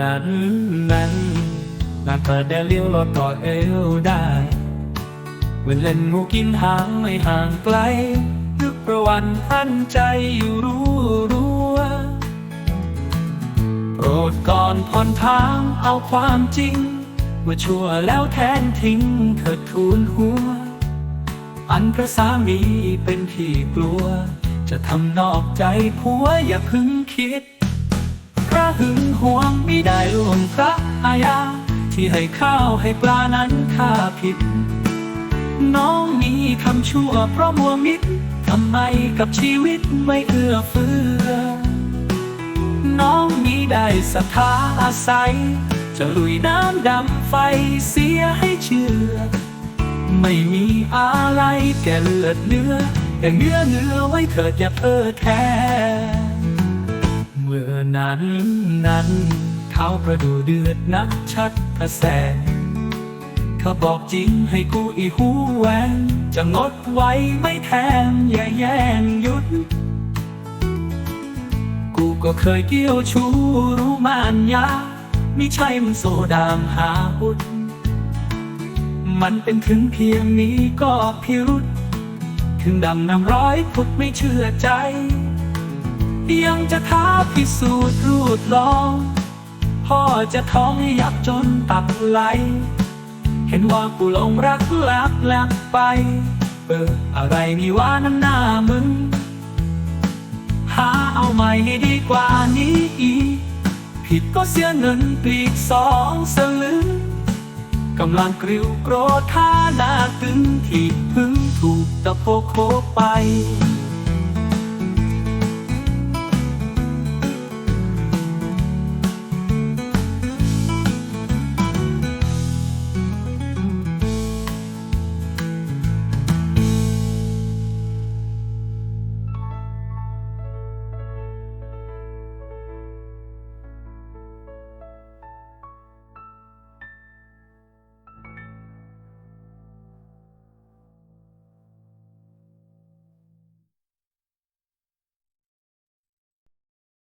นั้นนั้นนานเปิดได้เลี้ยวรถต่อเอวได้เวันเล่นงูกินหางไม่ห่างไกลนึกประวันอันใจอยู่รู้รู้โปรดก่อนผ่อนทางเอาความจริงว่าชั่วแล้วแทนทิ้งเถิดทูลหัว อันพระสามีเป็นที่กลัว จะทำนอกใจผัวอย่าพึ่งคิด พระหึงหวงมิได้ล่วงพระอาญาที่ให้ข้าวให้ปลานั้นข้าผิด น้องมีคำชั่วเพราะมัวมิตรทำไมกับชีวิตไม่เอื้อเฟื้อ น้องมีได้ศรัทธาอาศัย จะลุยน้ำดำไฟเสียให้เชื่อ ไม่มีอะไรแก่เลือดเนื้อแต่เนื้อเนื้อไว้เถิดอย่าเพ้อแท้ มื่อนั้นนั้นเขาประดูเดือดนักชัดพระแสเขาบอกจริงให้กูอีหูแหวนจะงดไว้ไม่แทนอย่าแย่งหยุด กูก็เคยเกี่ยวชูรู้มานยาไม่ใช่มันโซดามหาอุด มันเป็นถึงเพียงนี้ก็พิรุษถึงดำน้ำร้อยพุดไม่เชื่อใจ ยังจะท้าพิสูจน์รูดลอง พ่อจะท้องให้ยับจนตับไหล เห็นว่ากูลงรักลักลักไป เอออะไรมีว่าน้ำหน้ามึง หาเอาใหม่ให้ดีกว่านี้อีก ผิดก็เสียเงินปลีกสองสลึงกำลังกริ้วโกรธท่าหน้าตึงที่พึ่งถูกตะโพกโคไป